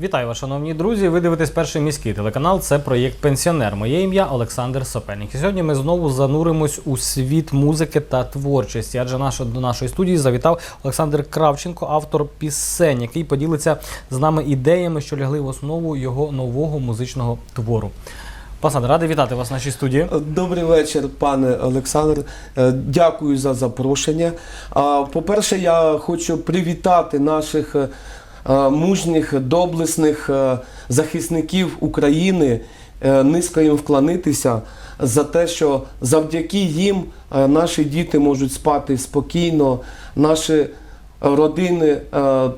Вітаю вас, шановні друзі. Ви дивитесь перший міський телеканал. Це проєкт Пенсіонер. Моє ім'я Олександр Сопельник. І сьогодні ми знову зануримось у світ музики та творчості. Адже наша, до нашої студії завітав Олександр Кравченко, автор пісень, який поділиться з нами ідеями, що лягли в основу його нового музичного твору. Олександр, радий вітати вас в нашій студії. Добрий вечір, пане Олександр. Е, Дякую за запрошення. По-перше, я хочу привітати наших е, е, мужніх, доблесних е, захисників України, е, низько їм вклонитися за те, що завдяки їм е, наші діти можуть спати спокійно, наші родини. е,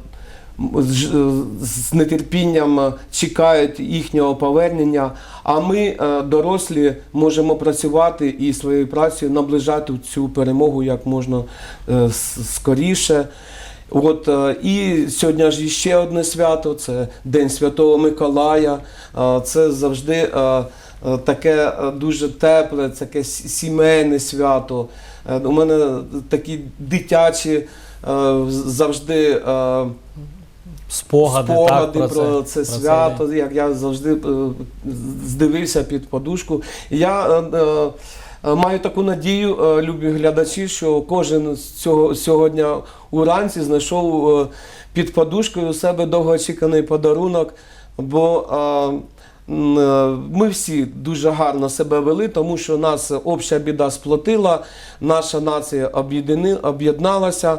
з нетерпінням е, чекають їхнього повернення. А ми, е, дорослі, можемо працювати і своєю працею наближати цю перемогу як можна е, скоріше. От е, і сьогодні ж ще одне свято це День Святого Миколая. Е, Це завжди е, таке дуже тепле, таке сімейне свято. У мене такі дитячі завжди. Спогади, спогади так, про, це, це, про свято, як я завжди здивився під подушку. Я е, маю таку надію, е, любі глядачі, що кожен з цього сьогодні уранці знайшов е, під подушкою у себе довгоочікуваний подарунок, бо е, е, ми всі дуже гарно себе вели, тому що нас обща біда сплотила, наша нація об'єдналася.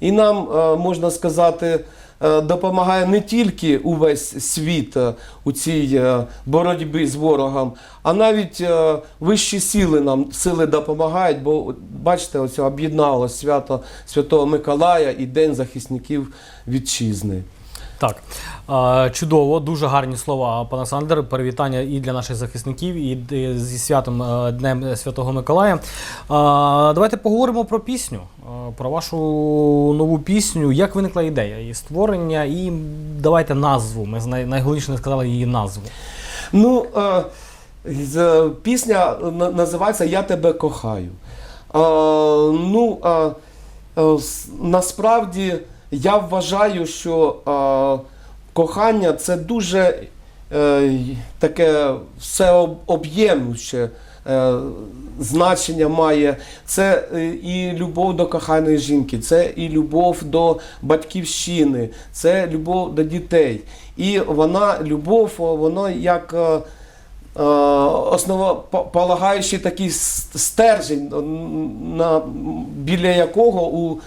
І нам, е, можна сказати, е, допомагає не тільки увесь світ е, у цій е, боротьбі з ворогом, а навіть е, вищі сили нам сили допомагають, бо бачите, оце об'єдналося свято Святого Миколая і День захисників вітчизни. Так, Е, чудово, дуже гарні слова, пане Олександр. Привітання і для наших захисників, і зі святом е, Днем Святого Миколая. Давайте поговоримо про пісню, про вашу нову пісню. Як виникла ідея її створення, і давайте назву. Ми найголовніше не сказали її назву. Ну, е, пісня називається Я тебе кохаю. Е, ну, насправді я вважаю, що кохання це дуже е, таке всеоб'ємнуще е, значення має. Це е, і любов до коханої жінки, це і любов до батьківщини, це любов до дітей. І вона, любов, воно як. е, е, Основополагаючий такий стержень, на, біля якого у,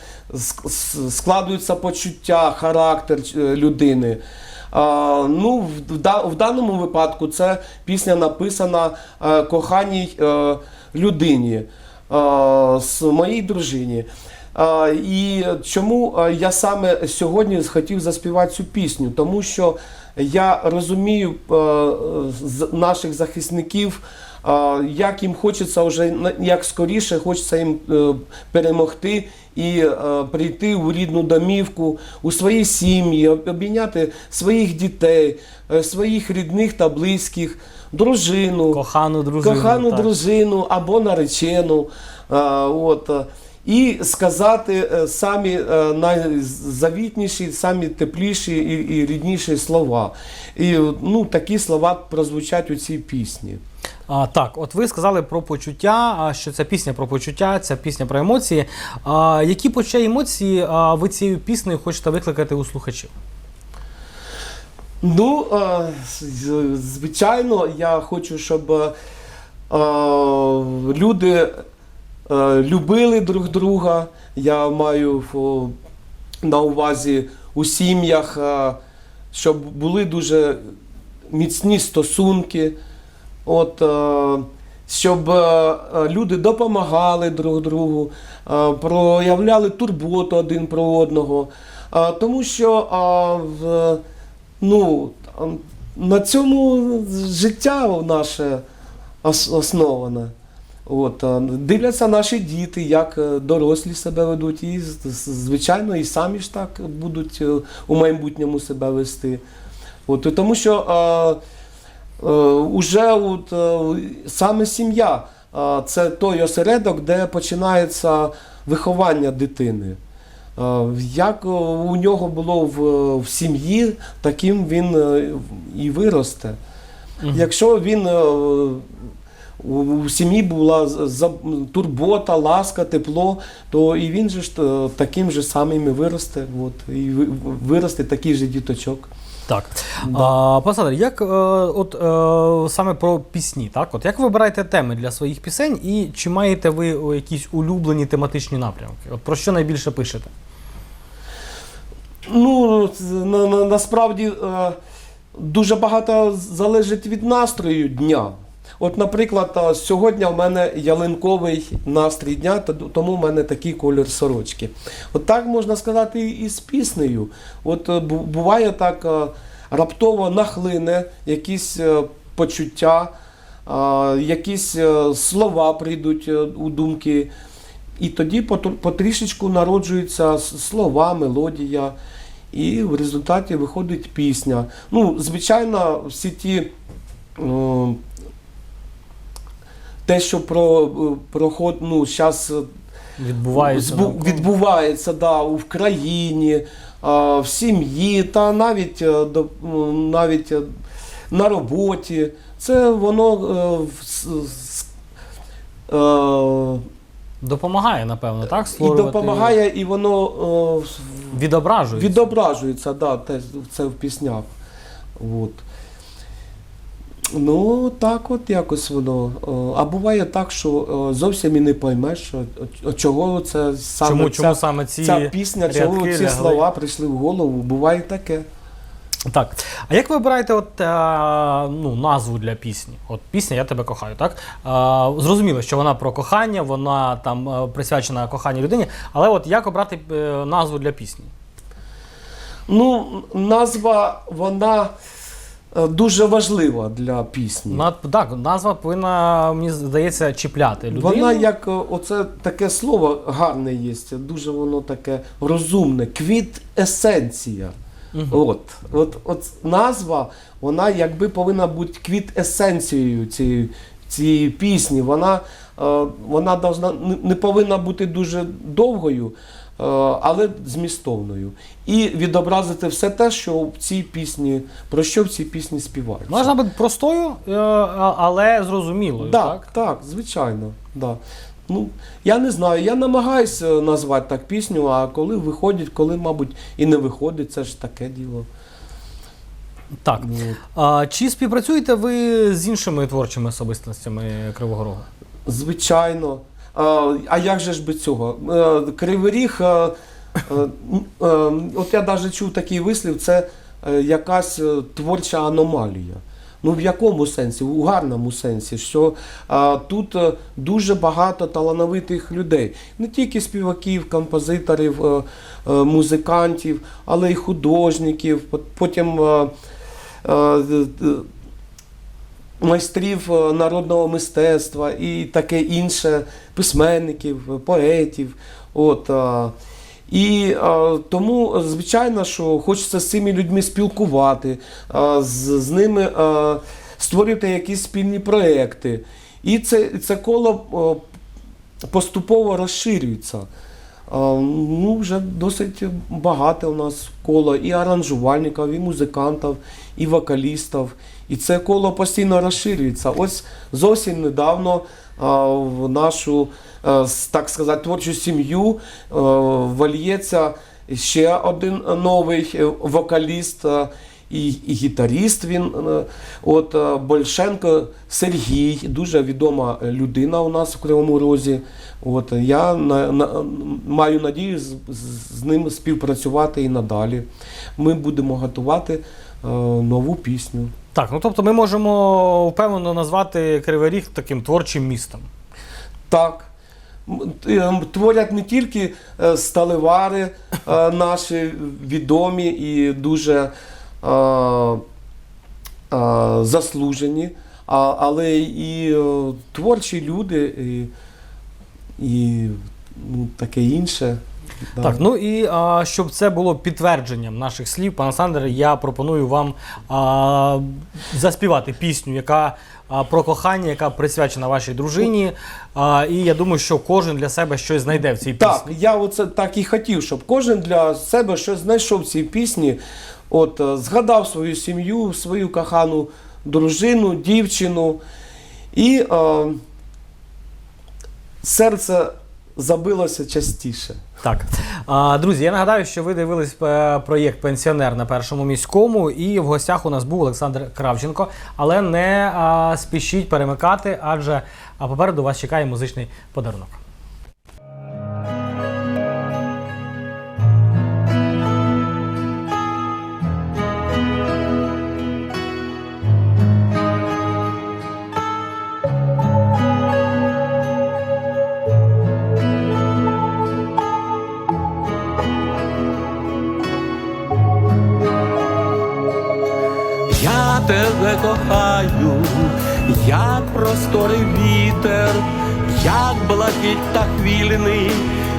складуються почуття, характер е, людини. А, ну, в, да- в даному випадку це пісня написана е, коханій е, людині, е, з моїй дружині. А, І чому я саме сьогодні хотів заспівати цю пісню? Тому що я розумію е, з- наших захисників, як їм хочеться вже як скоріше, хочеться їм е, перемогти і е, прийти у рідну домівку, у свої сім'ї, обійняти своїх дітей, е, своїх рідних та близьких, дружину Кохану дружину. кохану так. дружину або наречену. От, і сказати е, самі е, найзавітніші, самі тепліші і, і рідніші слова. І ну, такі слова прозвучать у цій пісні. А, так, от ви сказали про почуття, що ця пісня про почуття, ця пісня про емоції. А, які почуття емоції ви цією піснею хочете викликати у слухачів? Ну, е, звичайно, я хочу, щоб люди любили друг друга. Я маю на увазі у сім'ях, е, щоб були дуже міцні стосунки. От, е, щоб е, е, люди допомагали друг другу, е, проявляли турботу один про одного. Е, Тому що е, ну, на цьому життя наше основане. От, е, дивляться наші діти, як е, дорослі себе ведуть, і звичайно, і самі ж так будуть е, у майбутньому себе вести. От, тому що е, е, уже от, саме сім'я це той осередок, де починається виховання дитини. Як у нього було в, в сім'ї, таким він і виросте. Мгм. Якщо він у, сім'ї була турбота, ласка, тепло, то і він же ж е, таким же самим і виросте. От, і виросте такий же діточок. Так. Да. А, пан як е, от е, саме про пісні, так? От як ви вибираєте теми для своїх пісень, і чи маєте ви якісь улюблені тематичні напрямки? От про що найбільше пишете? Ну, на, на, насправді дуже багато залежить від настрою дня. От, наприклад, сьогодні в мене ялинковий настрій дня, тому в мене такий колір сорочки. От так можна сказати і з піснею. От е, буває так раптово нахлине якісь е, почуття, якісь е, слова прийдуть у думки. І тоді потр- потрішечку народжуються слова, мелодія, і в результаті виходить пісня. Ну, звичайно, всі ті. Е, Те, що про, е, проход, ну, зараз Відбувається навколо? відбувається да, в країні, в сім'ї та навіть, е, навіть е, на роботі. Це воно е, е, Допомагає, напевно, так? і допомагає, і воно е, Відображується. відображується, да, те, це в піснях. От. Ну, так от якось воно. Е, А буває так, що е, зовсім і не поймеш, чого це саме чому, ця, чому саме ці ця пісня, чого ці лягли? слова прийшли в голову. Буває таке. Так. А як ви обираєте от, е, ну, назву для пісні? От пісня Я тебе кохаю, так? Е, зрозуміло, що вона про кохання, вона там присвячена коханій людині, але от як обрати назву для пісні? Ну, назва, вона дуже важлива для пісні. На, так, назва повинна, мені здається, чіпляти людину. Вона як е, оце таке слово гарне є, дуже воно таке розумне. Квіт есенція. Мгм. От, от, от назва, вона якби повинна бути квіт есенцією цієї, цієї пісні. Вона, е, вона должна, не- повинна бути дуже довгою, е, але змістовною. І відобразити все те, що в цій пісні, про що в цій пісні співається. Можна бути простою, е, але зрозумілою. Да, так? так, звичайно. Да. Ну, я не знаю, я намагаюся назвати так пісню, а коли виходить, коли, мабуть, і не виходить, це ж таке діло. Так. А, чи співпрацюєте ви з іншими творчими особистостями Кривого Рогу? Звичайно. А, а як же ж без цього? Е, Кривий Ріг, е, е, от я навіть чув такий вислів, це якась творча аномалія. Ну в якому сенсі? У гарному сенсі, що а, тут е, дуже багато талановитих людей, не тільки співаків, композиторів, е, е, музикантів, але й художників. Потім е, е, майстрів е, народного мистецтва і таке інше, письменників, е, поетів. От, і тому, звичайно, що хочеться з цими людьми спілкувати, з, ними створювати якісь спільні проекти. І це, це коло поступово розширюється. Ну, вже досить багато у нас коло і аранжувальників, і музикантів, і вокалістів. І це коло постійно розширюється. Ось зовсім недавно в нашу, е, так сказати, творчу сім'ю е, вольється ще один новий е, вокаліст. І, і гітаріст він, е, от е, Большенко Сергій, дуже відома людина у нас в Кривому Розі. От я на, на, маю надію з, з- з ним співпрацювати і надалі. Ми будемо готувати е, нову пісню. Так, ну тобто ми можемо впевнено назвати Кривий Ріг таким творчим містом. Так. Е, Творять не тільки е, сталевари наші відомі і дуже заслужені, але і е, творчі люди, і, і ну, таке інше. Да. Так, ну і а, щоб це було підтвердженням наших слів, пан Олександр, я пропоную вам а, заспівати пісню, яка а, про кохання, яка присвячена вашій дружині. А, і я думаю, що кожен для себе щось знайде в цій пісні. Так, я оце так і хотів, щоб кожен для себе щось знайшов в цій пісні. От е, згадав свою сім'ю, свою кохану дружину, дівчину. І е, серце забилося частіше. Так, друзі, я нагадаю, що ви дивились е, проєкт Пенсіонер на першому міському, і в гостях у нас був Олександр Кравченко. Але не спішіть перемикати, адже попереду вас чекає музичний подарунок. Як просторий вітер, як блакить та хвильний,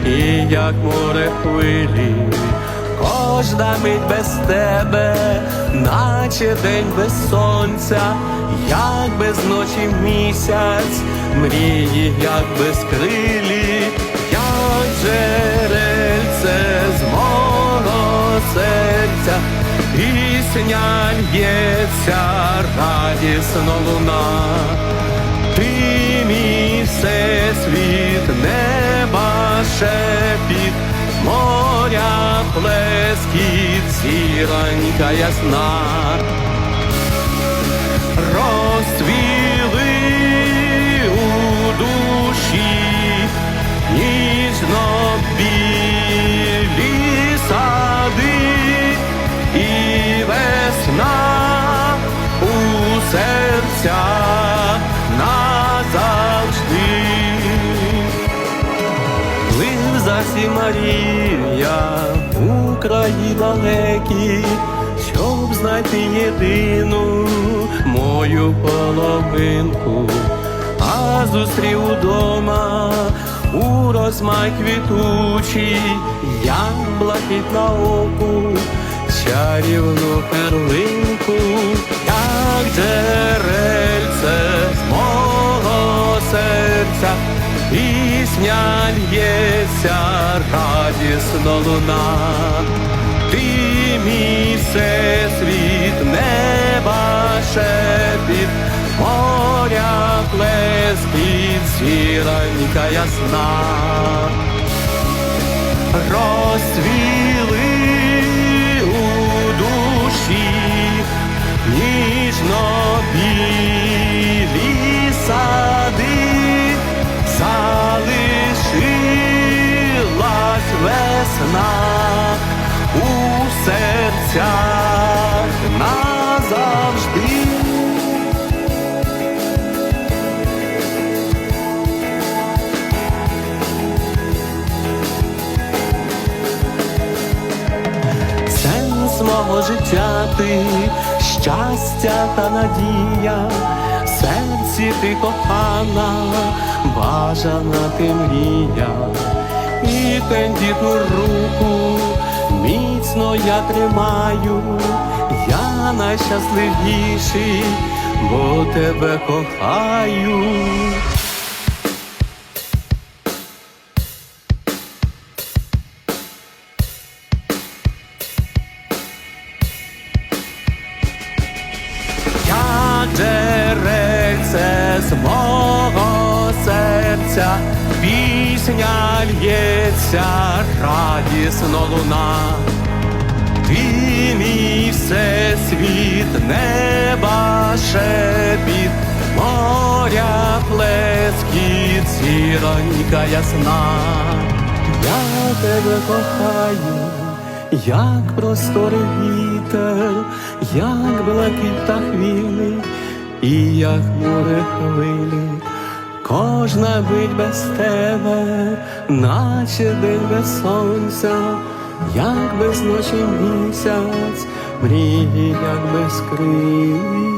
і як море хвилі. Кожна мить без тебе, наче день без сонця, як без ночі місяць, мрії, як без крилі, як джерельце Пісня лється, радісно луна, ти мій всесвіт, неба шепіт, моря плескіт, зіронька ясна. Розцвіли у душі, ніжно серця назавжди. Плив засі Марія у далекі, щоб знайти єдину мою половинку, а зустрів удома у розмай квітучий, як блакить на оку, чарівну перлинку, з мого серця. Пісня лється, радісно луна, ти мій всесвіт, неба шепіт, моря плескіт, зіронька ясна, розцвіли життя ти, щастя та надія, в серці ти кохана, бажана ти мрія, і тендітну руку міцно я тримаю, я найщасливіший, бо тебе кохаю. Мого серця, пісня лється, радісно луна. Ти мій всесвіт, неба шепіт, моря плескіт, зіронька ясна. Я тебе кохаю, як просторий вітер, як блакить та хвилі, і як море хвилі. Кожна бить без тебе, наче день без сонця, як без ночі місяць, мрії, як без крилів.